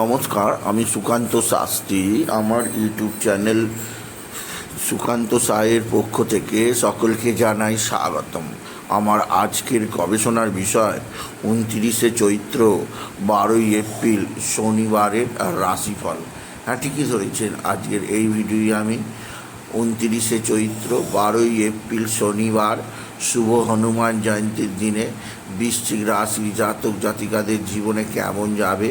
নমস্কার, আমি সুকান্ত শাস্ত্রী। আমার ইউটিউব চ্যানেল সুকান্ত সাহের পক্ষ থেকে সকলকে জানাই স্বাগতম। আমার আজকের গবেষণার বিষয়, উনত্রিশে চৈত্র, বারোই এপ্রিল, শনিবারের রাশিফল। হ্যাঁ ঠিকই ধরেছেন, আজকের এই ভিডিওয়ে আমি। উনত্রিশে চৈত্র, বারোই এপ্রিল, শনিবার, শুভ হনুমান জয়ন্তীর দিনে বৃশ্চিক রাশি, জাতক জাতিকাদের জীবনে কেমন যাবে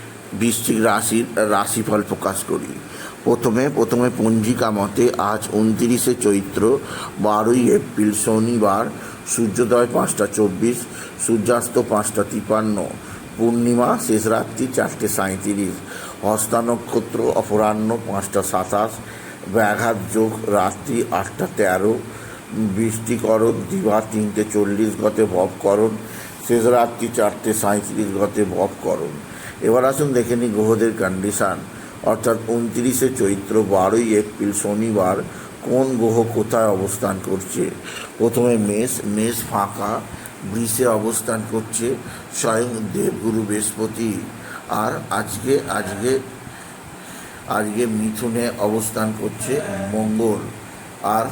বৃশ্চিক রাশির রাশিফল প্রকাশ করি। প্রথমে প্রথমে পঞ্জিকা মতে আজ উনতিরিশে চৈত্র, বারোই এপ্রিল, শনিবার, সূর্যোদয় পাঁচটা চব্বিশ, সূর্যাস্ত পাঁচটা তিপান্ন, পূর্ণিমা শেষ রাত্রি চারটে সাঁত্রিশ হস্তা নক্ষত্র অপরাহ্ন পাঁচটা সাতাশ, ব্যাঘাত যোগ রাত্রি আটটা তেরো বৃষ্টিকরণ দিবা তিনটে চল্লিশ গতে ভবকরণ শেষ রাত্রি চারটে সাঁত্রিশ গতে ভবকরণ এবার আসুন দেখে নিই গ্রহদের কন্ডিশান অর্থাৎ উনত্রিশে চৈত্র বারোই এপ্রিল শনিবার কোন গ্রহ কোথায় অবস্থান করছে? প্রথমে মেষ মেষ ফাঁকা, বৃষে অবস্থান করছে, স্বয়ং দেবগুরু বৃহস্পতি। আর আজকে আজকে আজকে মিথুনে অবস্থান করছে মঙ্গল। আর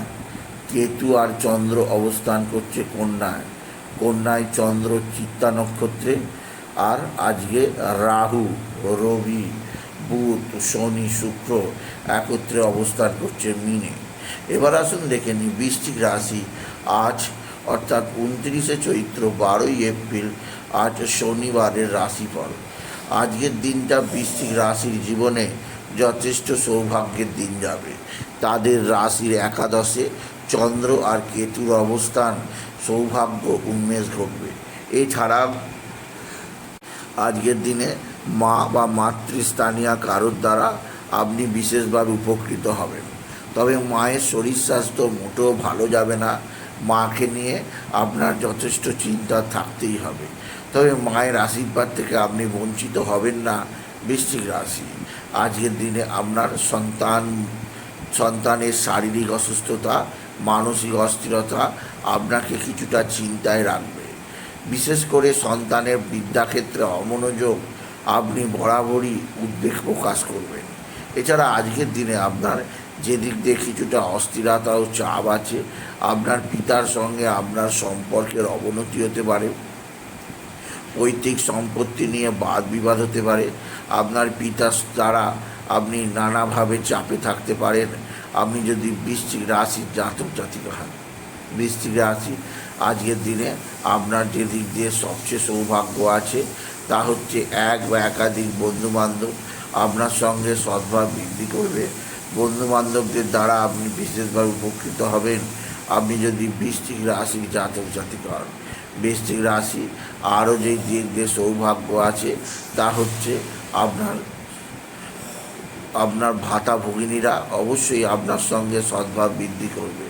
কেতু আর চন্দ্র অবস্থান করছে কন্যায়। কন্যায় চন্দ্র চিত্তা নক্ষত্রে আর আজকে রাহু, রবি, বুধ, শনি, শুক্র একত্রে অবস্থান করছে মিনে। এবার আসুন দেখে নিই বৃশ্চিক রাশি। আজ অর্থাৎ উনত্রিশে চৈত্র বারোই এপ্রিল, আজ শনিবারের রাশিফল। আজকের দিনটা বৃশ্চিক রাশির জীবনে যথেষ্ট সৌভাগ্যের দিন যাবে। তাদের রাশির একাদশে চন্দ্র আর কেতুর অবস্থান, সৌভাগ্য, উন্মেষ ঘটবে। এছাড়া আজকের দিনে মা বা মাতৃস্থানীয় কারোর দ্বারা আপনি বিশেষভাবে উপকৃত হবেন। তবে মায়ের শরীর স্বাস্থ্য মোটেও ভালো যাবে না। মাকে নিয়ে আপনার যথেষ্ট চিন্তা থাকতেই হবে। তবে মায়ের আশীর্বাদ থেকে আপনি বঞ্চিত হবেন না, বৃশ্চিক রাশি। আজকের দিনে আপনার সন্তান, সন্তানের শারীরিক অসুস্থতা, মানসিক অস্থিরতা আপনাকে কিছুটা চিন্তায় রাখবে। বিশেষ করে সন্তানের বিদ্যাক্ষেত্রে অমনোযোগ, আপনি বরাবরই উদ্বেগ প্রকাশ করবেন। এছাড়া আজকের দিনে আপনার যেদিক দিয়ে কিছুটা অস্থিরতা ও চাপ আছে, আপনার পিতার সঙ্গে আপনার সম্পর্কের অবনতি হতে পারে, পৈতৃক সম্পত্তি নিয়ে বাদ বিবাদ হতে পারে, আপনার পিতার দ্বারা আপনি নানাভাবে চাপে থাকতে পারেন, আপনি যদি বৃশ্চিক রাশির জাতক জাতিকা হন, বৃশ্চিক রাশি আজকের দিনে আপনার যে দিক দিয়ে সবচেয়ে সৌভাগ্য আছে, তা হচ্ছে এক বা একাধিক বন্ধুবান্ধব আপনার সঙ্গে সদ্ভাব বৃদ্ধি করবে। বন্ধুবান্ধবদের দ্বারা আপনি বিশেষভাবে উপকৃত হবেন। আপনি যদি বৃষ্টিক রাশির জাতক জাতিকা হন বৃষ্টিক রাশি আরও যে দিক দিয়ে সৌভাগ্য আছে, তা হচ্ছে আপনার আপনার ভাতা ভগিনীরা অবশ্যই আপনার সঙ্গে সদ্ভাব বৃদ্ধি করবে।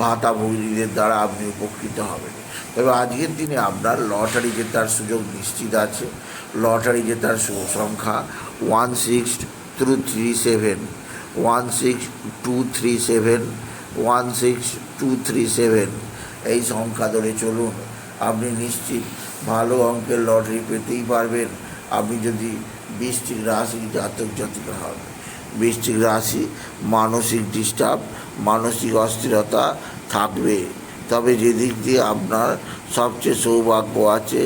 ভাতা ভগিনীদের দ্বারা আপনি উপকৃত হবেন। তবে আজকের দিনে আপনার লটারি জেতার সুযোগ নিশ্চিত আছে। লটারি জেতার সংখ্যা one six two three seven, one six two three seven, one six two three seven. এই সংখ্যা ধরে চলুন। আপনি নিশ্চিত ভালো অঙ্কের লটারি পেতেই পারবেন। আপনি যদি বৃষ্টিক রাশি জাতক জাতিকা হন, বৃশ্চিক রাশি মানসিক ডিস্টার্ব মানসিক অস্থিরতা থাকবে। তবে যেদিক দিয়ে আপনার সবচেয়ে সৌভাগ্য আছে,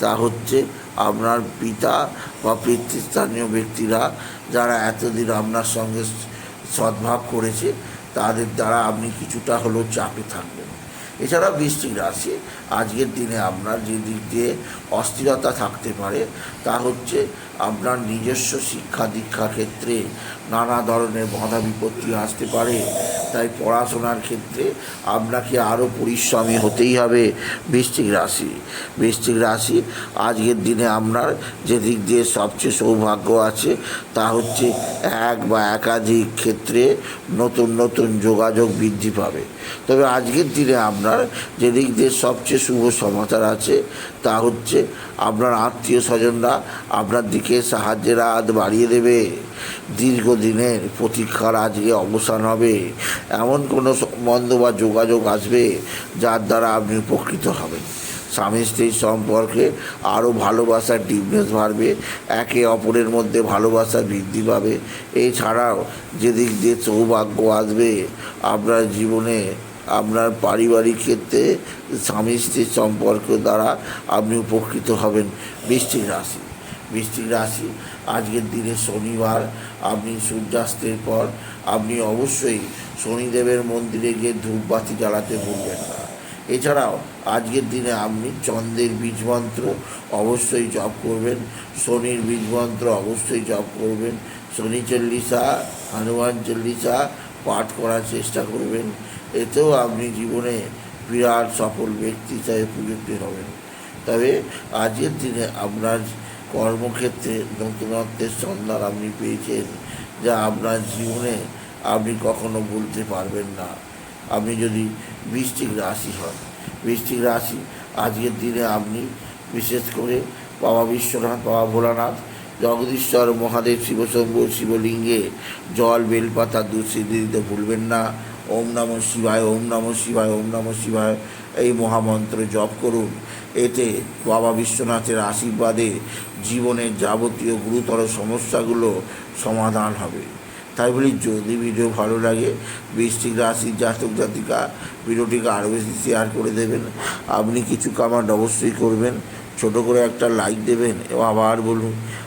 তা হচ্ছে আপনার পিতা বা পিতৃস্থানীয় ব্যক্তিরা যারা এতদিন আপনার সঙ্গে সদ্ভাব করেছে, তাদের দ্বারা আপনি কিছুটা হলেও চাপে থাকবেন। এছাড়া বৃশ্চিক রাশি। আজকের দিনে আপনার যে দিক দিয়ে অস্থিরতা থাকতে পারে, তা হচ্ছে আপনার নিজস্ব শিক্ষা দীক্ষা ক্ষেত্রে নানা ধরনের বাধা বিপত্তি আসতে পারে। তাই পড়াশোনার ক্ষেত্রে আপনাকে আরও পরিশ্রমী হতেই হবে বৃশ্চিক রাশি। বৃশ্চিক রাশি, আজকের দিনে আপনার যে দিক দিয়ে সবচেয়ে সৌভাগ্য আছে, তা হচ্ছে এক বা একাধিক ক্ষেত্রে নতুন নতুন যোগাযোগ বৃদ্ধি পাবে। তবে আজকের দিনে আপনার যে দিক দিয়ে সবচেয়ে শুভ সমাচার আছে, তা হচ্ছে আপনার আত্মীয় স্বজনরা আপনার দিকে সাহায্যের হাত বাড়িয়ে দেবে। দীর্ঘদিনের প্রতীক্ষার আজকে অবসান হবে। এমন কোনো সম্বন্ধ বা যোগাযোগ আসবে যার দ্বারা আপনি উপকৃত হবেন। স্বামী স্ত্রীর সম্পর্কে আরও ভালোবাসার ডিপনেস বাড়বে, একে অপরের মধ্যে ভালোবাসা বৃদ্ধি পাবে। এছাড়াও যেদিক দিয়ে সৌভাগ্য আসবে, আপনার জীবনে আপনার পারিবারিক ক্ষেত্রে স্বামী স্ত্রীর সম্পর্ক দ্বারা আপনি উপকৃত হবেন বৃষ্টিক রাশি। বৃষ্টিক রাশি, আজকের দিনে শনিবার, আপনি সূর্যাস্তের পর আপনি অবশ্যই শনিদেবের মন্দিরে গিয়ে ধূপবাতি জ্বালাতে ভুলবেন না। এছাড়াও আজকের দিনে আপনি চন্দ্রের বীজ মন্ত্র অবশ্যই জপ করবেন, শনির বীজ মন্ত্র অবশ্যই জপ করবেন, শনি চল্লিশা, হনুমান চল্লিশা পাঠ করার চেষ্টা করবেন। এতেও আপনি জীবনে বিরাট সফল ব্যক্তি হিসাবে প্রযুক্ত হবেন। তবে আজকের দিনে আপনার কর্মক্ষেত্রে নতুনত্বের সন্ধান আপনি পেয়েছেন, যা আপনার জীবনে আপনি কখনো ভুলতে পারবেন না। আপনি যদি বৃষ্টিক রাশি হন বৃষ্টিক রাশি আজকের দিনে আপনি বিশেষ করে বাবা বিশ্বনাথ, বাবা ভোলানাথ জগদীশ্বর মহাদেব শিবশম্ভু শিবলিঙ্গে জল বেলপাতা দুঃসিদ্ধি দিতে ভুলবেন না। ওম নম শিবায়, ওম নম শিবায়, ওম নম শিবায়। এই মহামন্ত্র জপ করুন। এতে বাবা বিশ্বনাথের আশীর্বাদে জীবনের যাবতীয় গুরুতর সমস্যাগুলো সমাধান হবে। তাই বলি, যদি ভিডিও ভালো লাগে, বৃষ্টিক রাশির জাতক জাতিকা, ভিডিওটিকে আরও বেশি শেয়ার করে দেবেন। আপনি কিছু কামান্ড অবশ্যই করবেন। ছোট করে একটা লাইক দেবেন এবং আবার বলুন।